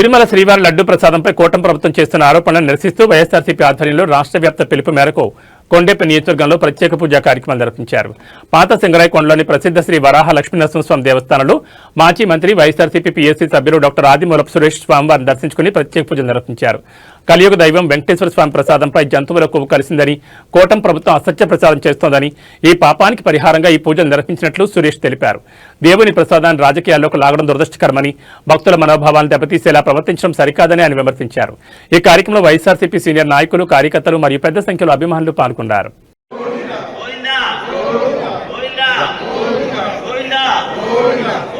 తిరుమల శ్రీవారి లడ్డు ప్రసాదంపై కూటమి ప్రభుత్వం చేస్తున్న ఆరోపణలను నిరసిస్తూ వైఎస్ఆర్సీపీ ఆధ్వర్యంలో రాష్ట్ర వ్యాప్త పిలుపు మేరకు కొండెపి నియోజకవర్గంలో ప్రత్యేక పూజా కార్యక్రమాలు నిర్వహించారు. పాత సింగరాయకొండలోని ప్రసిద్ధ శ్రీ వరాహ లక్ష్మీనరసింహస్వామి దేవస్థానంలో మాజీ మంత్రి వైఎస్ఆర్సీపీ పీఎస్సీ సభ్యులు డాక్టర్ ఆదిమూలపు సురేష్ స్వామివారిని దర్శించుకుని ప్రత్యేక పూజలు నిర్వహించారు. కలియుగ దైవం వెంకటేశ్వర స్వామి ప్రసాదంపై జంతువుల కొవ్వు కలిసిందని కోటం ప్రభుత్వం అసత్య ప్రసాదం చేస్తోందని ఈ పాపానికి పరిహారంగా ఈ పూజలు నిర్వహించినట్లు సురేష్ తెలిపారు దేవుని ప్రసాదాన్ని రాజకీయాల్లోకి లాగడం దురదృష్టకరమని భక్తుల మనోభావాలను దెబ్బతీసేలా ప్రవర్తించడం సరికాదని ఆయన విమర్శించారు ఈ కార్యక్రమంలో వైఎస్ఆర్సీపీ సీనియర్ నాయకులు కార్యకర్తలు మరియు పెద్ద సంఖ్యలో అభిమానులు పాల్గొన్నారు Govinda Govinda Govinda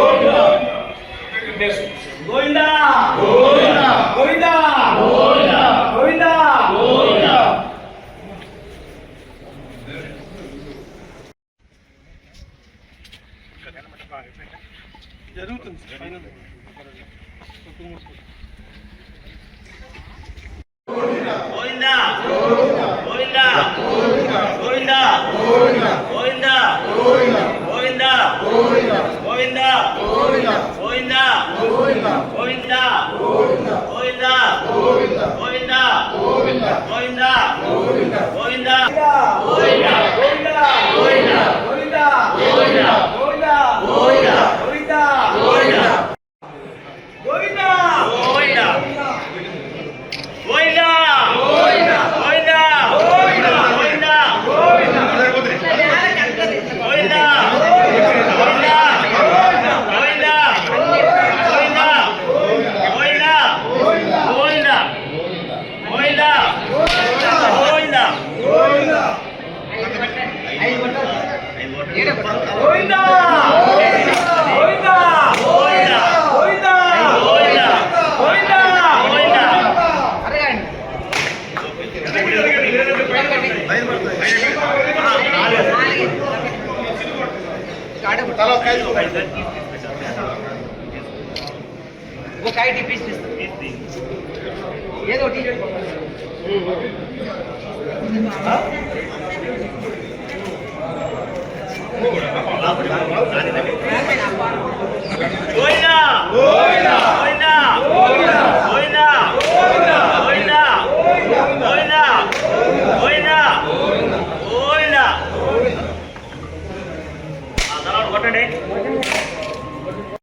mesmo. Doida! Doida! Doida! Doida! Doida! ఒక ఐటీ పీస్ ఏదో Goya! Goya!